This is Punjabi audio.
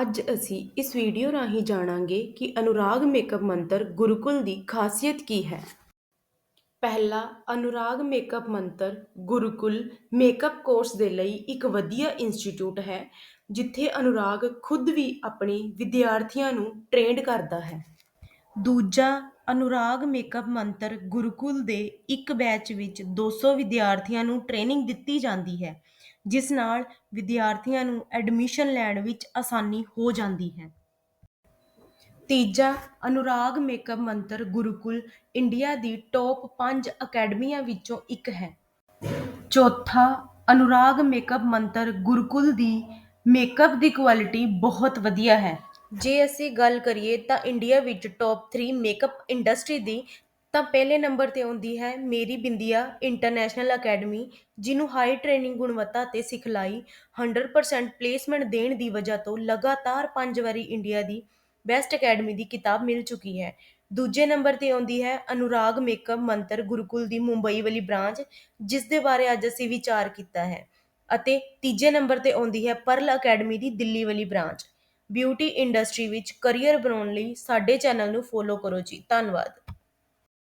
ਅੱਜ ਅਸੀਂ ਇਸ ਵੀਡੀਓ ਰਾਹੀਂ ਜਾਣਾਂਗੇ ਕਿ ਅਨੁਰਾਗ ਮੇਕਅਪ ਮੰਤਰ ਗੁਰੂਕੁਲ ਦੀ ਖਾਸੀਅਤ ਕੀ ਹੈ। ਪਹਿਲਾ, Anurag makeup Mantra Gurukul makeup course ਦੇ ਲਈ ਇੱਕ ਵਧੀਆ ਇੰਸਟੀਚਿਊਟ ਹੈ, ਜਿੱਥੇ ਅਨੁਰਾਗ ਖੁਦ ਵੀ ਆਪਣੇ ਵਿਦਿਆਰਥੀਆਂ ਨੂੰ ਟ੍ਰੇਨਡ ਕਰਦਾ ਹੈ। ਦੂਜਾ, ਅਨੁਰਾਗ ਮੇਕਅਪ ਮੰਤਰ ਗੁਰੂਕੁਲ ਦੇ ਇੱਕ ਬੈਚ ਵਿੱਚ 200 ਵਿਦਿਆਰਥੀਆਂ ਨੂੰ ਟ੍ਰੇਨਿੰਗ ਦਿੱਤੀ ਜਾਂਦੀ ਹੈ ਜਿਸ ਨਾਲ ਵਿਦਿਆਰਥੀਆਂ ਨੂੰ ਐਡਮਿਸ਼ਨ ਲੈਣ ਵਿੱਚ ਆਸਾਨੀ ਹੋ ਜਾਂਦੀ ਹੈ। ਤੀਜਾ, ਅਨੁਰਾਗ ਮੇਕਅਪ ਮੰਤਰ ਗੁਰੂਕੁਲ ਇੰਡੀਆ ਦੀ ਟੌਪ 5 ਅਕੈਡਮੀਆਂ ਵਿੱਚੋਂ ਇੱਕ ਹੈ। ਚੌਥਾ, ਅਨੁਰਾਗ ਮੇਕਅਪ ਮੰਤਰ ਗੁਰੂਕੁਲ ਦੀ ਮੇਕਅਪ ਦੀ ਕੁਆਲਿਟੀ ਬਹੁਤ ਵਧੀਆ ਹੈ। ਜੇ ਅਸੀਂ ਗੱਲ ਕਰੀਏ ਤਾਂ ਇੰਡੀਆ ਵਿੱਚ ਟੌਪ 3 ਮੇਕਅਪ ਇੰਡਸਟਰੀ ਦੀ ਤਾਂ ਪਹਿਲੇ ਨੰਬਰ ਤੇ ਆਉਂਦੀ ਹੈ ਮੇਰੀ ਬਿੰਦੀਆ ਇੰਟਰਨੈਸ਼ਨਲ ਅਕੈਡਮੀ, ਜਿਹਨੂੰ ਹਾਈ ਟ੍ਰੇਨਿੰਗ ਗੁਣਵੱਤਾ ਤੇ ਸਿਖਲਾਈ 100% ਪਲੇਸਮੈਂਟ ਦੇਣ ਦੀ ਵਜ੍ਹਾ ਤੋਂ ਲਗਾਤਾਰ 5 ਵਾਰੀ ਇੰਡੀਆ ਦੀ ਬੈਸਟ ਅਕੈਡਮੀ ਦੀ ਕਿਤਾਬ ਮਿਲ ਚੁੱਕੀ ਹੈ। ਦੂਜੇ ਨੰਬਰ ਤੇ ਆਉਂਦੀ ਹੈ ਅਨੁਰਾਗ ਮੇਕਅਪ ਮੰਤਰ ਗੁਰੂਕੁਲ ਦੀ ਮੁੰਬਈ ਵਾਲੀ ਬ੍ਰਾਂਚ, ਜਿਸ ਦੇ ਬਾਰੇ ਅੱਜ ਅਸੀਂ ਵਿਚਾਰ ਕੀਤਾ ਹੈ। ਅਤੇ ਤੀਜੇ ਨੰਬਰ ਤੇ ਆਉਂਦੀ ਹੈ ਪਰਲ ਅਕੈਡਮੀ ਦੀ ਦਿੱਲੀ ਵਾਲੀ ਬ੍ਰਾਂਚ। ਬਿਊਟੀ ਇੰਡਸਟਰੀ ਵਿੱਚ ਕਰੀਅਰ ਬਣਾਉਣ ਲਈ ਸਾਡੇ ਚੈਨਲ ਨੂੰ ਫੋਲੋ ਕਰੋ ਜੀ। ਧੰਨਵਾਦ।